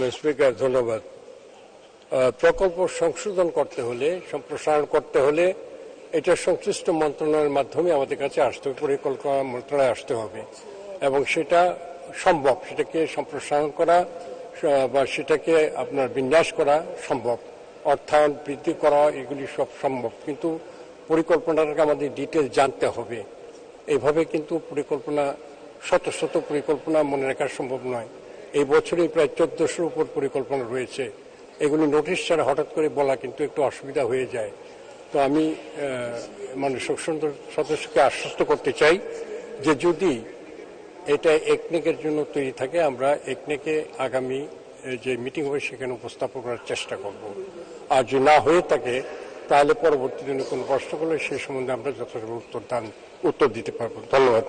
Speaker, ধন্যবাদ। প্রকল্প সংশোধন করতে হলে, সম্প্রসারণ করতে হলে, এটা সংশ্লিষ্ট মন্ত্রণালয়ের মাধ্যমে আমাদের কাছে আসতে হবে, পরিকল্পনা মন্ত্রণালয়ে আসতে হবে। এবং সেটা সম্ভব, সেটাকে সম্প্রসারণ করা বা সেটাকে আপনার বিন্যাস করা সম্ভব। অর্থায়ন, বৃদ্ধি করা, এগুলি সব সম্ভব। কিন্তু পরিকল্পনাটাকে আমাদের ডিটেল জানতে হবে। এভাবে কিন্তু পরিকল্পনা, শত শত পরিকল্পনা মনে রাখা সম্ভব নয়। এই বছরই প্রায় চোদ্দশোর উপর পরিকল্পনা রয়েছে। এগুলি নোটিশ ছাড়া হঠাৎ করে বলা কিন্তু একটু অসুবিধা হয়ে যায়। তো আমি আহ, মাননীয় সদস্যকে আশ্বস্ত করতে চাই যে যদি এটা একনেকের জন্য তৈরি থাকে আমরা একনেকে আগামী যে মিটিং হবে সেখানে উপস্থাপন করার চেষ্টা করব। আর যদি না হয়ে থাকে তাহলে পরবর্তী দিনে কোনো প্রশ্ন করলে সে সম্বন্ধে আমরা যথাযথ উত্তর দান উত্তর দিতে পারব। ধন্যবাদ।